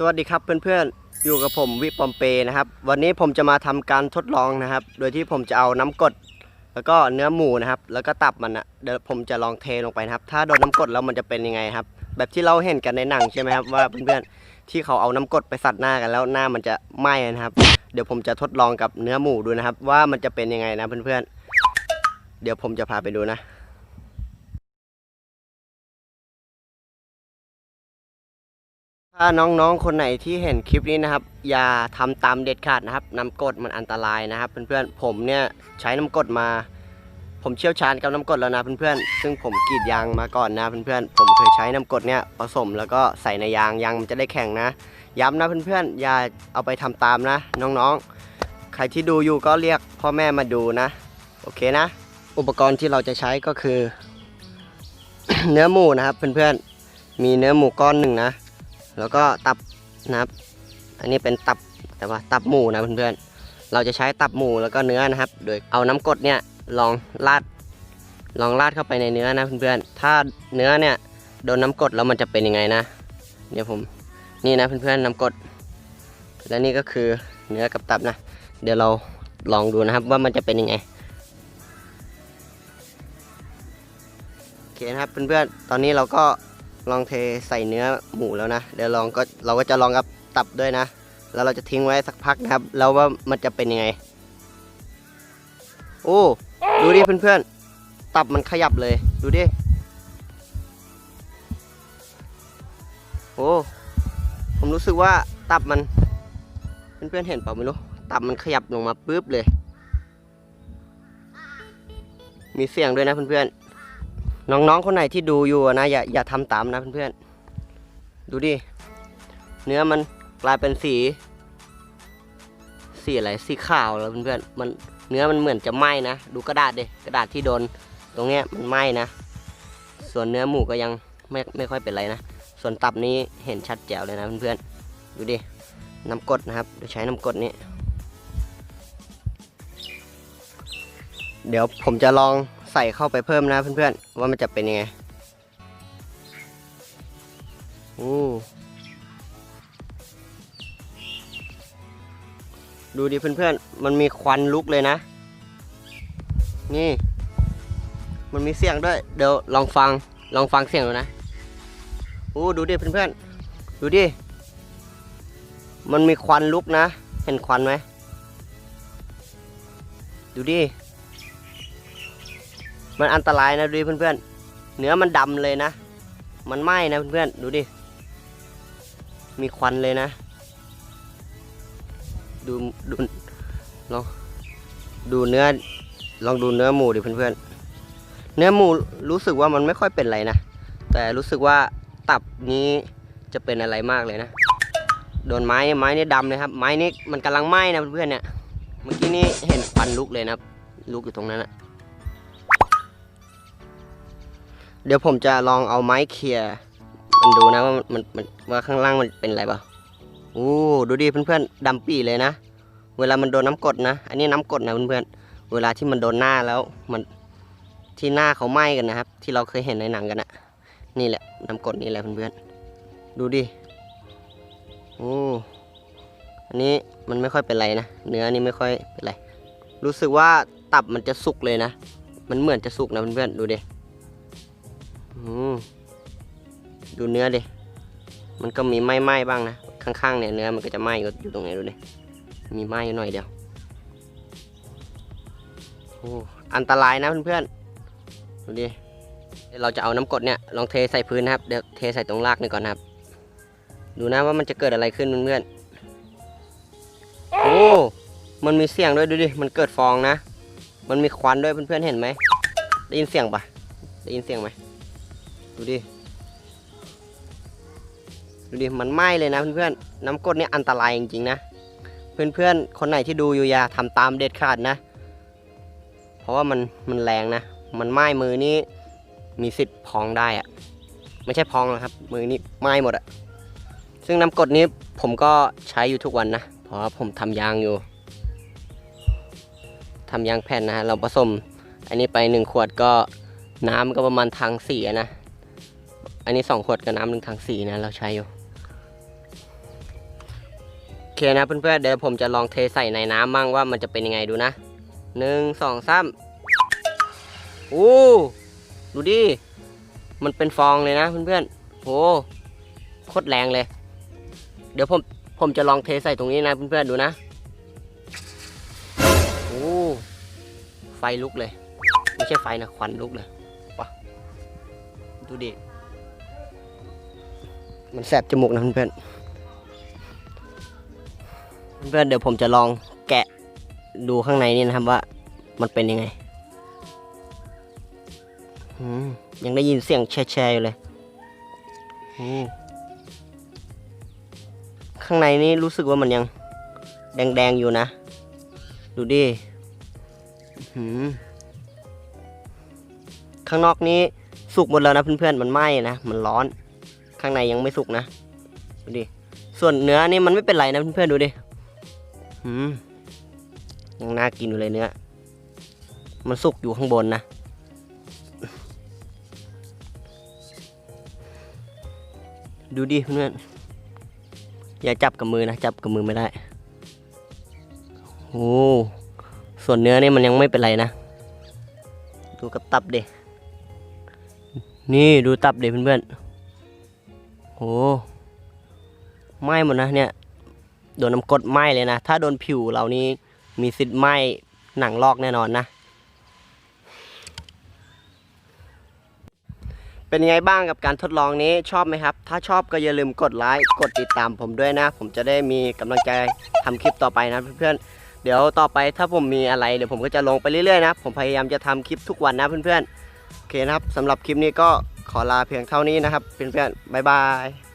สวัสดีครับเพื่อนๆ อยู่กับผมวิปอมเปนะครับ วันนี้ผมจะมาทำการทดลองนะครับ โดยที่ผมจะเอาน้ำกรดแล้วก็เนื้อหมูนะครับ แล้วก็ตับมันอะเดี๋ยวผมจะลองเทลงไปนะครับ ถ้าโดนน้ำกรดแล้วมันจะเป็นยังไงครับ แบบที่เราเห็นกันในหนังใช่ไหมครับว่าเพื่อนๆที่เขาเอาน้ำกรดไปสัดหน้ากันแล้วหน้ามันจะไหม้นะครับ เดี๋ยวผมจะทดลองกับเนื้อหมูดูนะครับ ว่ามันจะเป็นยังไงนะเพื่อนๆ เดี๋ยวผมจะพาไปดูนะ ถ้าน้องๆ คนไหนที่เห็นคลิปนี้นะครับ อย่าทำตามเด็ดขาดนะครับ น้ำกรดมันอันตรายนะครับ เพื่อนๆ ผมเนี่ยใช้น้ำกรดมา ผมเชี่ยวชาญกับน้ำกรดแล้วนะเพื่อนๆ ซึ่งผมกรีดยางมาก่อนนะเพื่อนๆ ผมเคยใช้น้ำกรดเนี่ยผสมแล้วก็ใส่ในยางยางมันจะได้แข็งนะ ย้ำนะเพื่อนๆ อย่าเอาไปทำตามนะ น้องๆ ใครที่ดูอยู่ก็เรียกพ่อแม่มาดูนะ โอเคนะ อุปกรณ์ที่เราจะใช้ก็คือ เนื้อหมูนะครับเพื่อนๆ มีเนื้อหมูก้อนหนึ่งนะ แล้วก็ตับนะครับ อันนี้เป็นตับแต่ว่าตับหมูนะเพื่อนๆ เราจะใช้ตับหมูแล้วก็เนื้อนะครับ โดยเอาน้ำกดเนี่ยลองราดลองราดเข้าไปในเนื้อนะเพื่อนๆ ถ้าเนื้อเนี่ยโดนน้ำกดแล้วมันจะเป็นยังไงนะ เดี๋ยวผมนี่นะเพื่อนๆน้ำกด และนี่ก็คือเนื้อกับตับนะ เดี๋ยวเราลองดูนะครับว่ามันจะเป็นยังไงโอเคนะครับเพื่อนๆ ตอนนี้เราก็ ลองเทใส่เนื้อหมูแล้วนะ เดี๋ยวลองก็เราก็จะลองกับตับด้วยนะ แล้วเราจะทิ้งไว้สักพักนะครับ แล้วว่ามันจะเป็นยังไง โอ้ดูดิเพื่อนๆ ตับมันขยับเลย ดูดิ โอ้ผมรู้สึกว่าตับมัน เพื่อนๆเห็นเปล่าไม่รู้ ตับมันขยับลงมาปุ๊บเลย มีเสียงด้วยนะเพื่อนๆ น้องๆคนไหนที่ดูอยู่นะอย่าอย่าทำตามนะเพื่อนๆดูดิ เนื้อมันกลายเป็นสี สีอะไรสีขาวแล้วเพื่อนๆมันเนื้อมันเหมือนจะไหม้นะ ดูกระดาษดิกระดาษที่โดนตรงเนี้ยมันไหม้นะ ส่วนเนื้อหมูก็ยังไม่ไม่ค่อยเป็นไรนะ ส่วนตับนี้เห็นชัดแจ๋วเลยนะเพื่อนๆดูดิน้ำกดนะครับดี๋ยวใช้น้ำกดนี้ เดี๋ยวผมจะลอง ส่เข้าไปเพิ่มนะเพื่อนๆ ว่ามันจะเป็นยังไงโอ้ดูดิเพื่อนๆ มันมีควันลุกเลยนะ นี่ มันมีเสียงด้วย เดี๋ยวลองฟัง ลองฟังเสียงดูนะโอ้ดูดิเพื่อนๆ ดูดิ มันมีควันลุกนะ เห็นควันไหม ดูดิ มันอันตรายนะดูดิเพื่อนๆ เนื้อมันดำเลยนะ มันไหม้นะเพื่อนๆ ดูดิ มีควันเลยนะ ดูดูลองดูเนื้อ ลองดูเนื้อหมูดิเพื่อนๆ เนื้อหมูรู้สึกว่ามันไม่ค่อยเป็นไรนะ แต่รู้สึกว่าตับนี้จะเป็นอะไรมากเลยนะ โดนไม้ไม้นี่ดำเลยครับ ไม้นี่มันกำลังไหม้นะเพื่อนๆเนี่ย เมื่อกี้นี่เห็นควันลุกเลยนะครับ ลุกอยู่ตรงนั้นอะ เดี๋ยวผมจะลองเอาไม้เคลียร์มันดูนะว่ามันมันว่าข้างล่างมันเป็นอะไรเปล่าโอ้ดูดิเพื่อนๆดำปีเลยนะ เวลามันโดนน้ำกรดนะ อันนี้น้ำกรดนะเพื่อนๆ เวลาที่มันโดนหน้าแล้วมันที่หน้าเขาไหม้กันนะครับ ที่เราเคยเห็นในหนังกันอะนี่แหละน้ำกรดนี่แหละเพื่อนๆ ดูดิ โอ้ อันนี้มันไม่ค่อยเป็นไรนะ เนื้อนี่ไม่ค่อยเป็นไร รู้สึกว่าตับมันจะสุกเลยนะ มันเหมือนจะสุกนะเพื่อนๆ ดูดิ ดูเนื้อดิ มันก็มีไหม้ๆบ้างนะ ข้างๆเนี่ยเนื้อมันก็จะไหม้อยู่ตรงไหนดูดิ มีไหม้อยู่หน่อยเดียว โอ้อันตรายนะเพื่อนๆ ดูดิเดี๋ยวเราจะเอาน้ำกรดเนี่ยลองเทใส่พื้นนะครับ เดี๋ยวเทใส่ตรงรากนี่ก่อนนะครับ ดูนะว่ามันจะเกิดอะไรขึ้นเพื่อนๆ โอ้ มันมีเสียงด้วยดูดิ มันเกิดฟองนะ มันมีควันด้วยเพื่อนๆ เห็นไหม ได้ยินเสียงปะได้ยินเสียงไหม ดูดิ ดูดิ มันไหม้เลยนะเพื่อนๆ น้ำกรดเนี่ยอันตรายจริงๆนะ เพื่อนๆ คนไหนที่ดูอยู่อย่าทำตามเด็ดขาดนะ เพราะว่ามันมันแรงนะ มันไหม้มือนี่มีสิทธิ์พองได้อะไม่ใช่พองนะครับ มือนี่ไหม้หมดอะซึ่งน้ำกรดนี้ผมก็ใช้อยู่ทุกวันนะ เพราะว่าผมทำยางอยู่ทำยางแผ่นนะฮะเราผสมอันนี้ไปหนึ่งขวดก็น้ำก็ประมาณทางสี่นะ อันนี้สองขวดกับน้ำหนึ่งทางสีนะ เราใช้อยู่โอเคนะเพื่อนๆเดี๋ยวผมจะลองเทใส่ในน้ำมั่งว่ามันจะเป็นยังไงดูนะหนึ่งสองสามโอ้ดูดิ มันเป็นฟองเลยนะเพื่อนๆโหโคตรแรงเลย เดี๋ยวผมผมจะลองเทใส่ตรงนี้นะเพื่อนๆดูนะโอ้ไฟลุกเลย ไม่ใช่ไฟนะควันลุกเลยว้าดูดิ มันแสบจมูกนะเพื่อนเพื่อนเดี๋ยวผมจะลองแกะดูข้างในนี่นะครับว่ามันเป็นยังไงยังได้ยินเสียงแช่ๆอยู่เลย ข้างในนี่รู้สึกว่ามันยัง แดงๆอยู่นะ ดูดิข้างนอกนี้สุกหมดแล้วนะเพื่อนๆ มันไหม้นะ มันร้อน ข้างในยังไม่สุกนะ ดูดิ ส่วนเนื้อนี่มันไม่เป็นไรนะเพื่อนๆดูดิอืมยังน่ากินอยู่เลยเนื้อ มันสุกอยู่ข้างบนนะดูดิเพื่อนอย่าจับกับมือนะ จับกับมือไม่ได้ โอ้ ส่วนเนื้อนี่มันยังไม่เป็นไรนะ ดูกับตับเด็นี่ดูตับเด็เพื่อนๆ โอ้ไหม้หมดนะเนี่ย โดนน้ำกรดไหม้เลยนะ ถ้าโดนผิวเรานี่มีสิทธิ์ไหม้หนังลอกแน่นอนนะ เป็นยังไงบ้างกับการทดลองนี้ชอบไหมครับ ถ้าชอบก็อย่าลืมกดไลค์กดติดตามผมด้วยนะ ผมจะได้มีกำลังใจทำคลิปต่อไปนะเพื่อนๆ เดี๋ยวต่อไปถ้าผมมีอะไรเดี๋ยวผมก็จะลงไปเรื่อยๆนะ ผมพยายามจะทำคลิปทุกวันนะเพื่อนๆ โอเคนะครับสำหรับคลิปนี้ก็ ขอลาเพียงเท่านี้นะครับเพื่อนๆบ๊ายบาย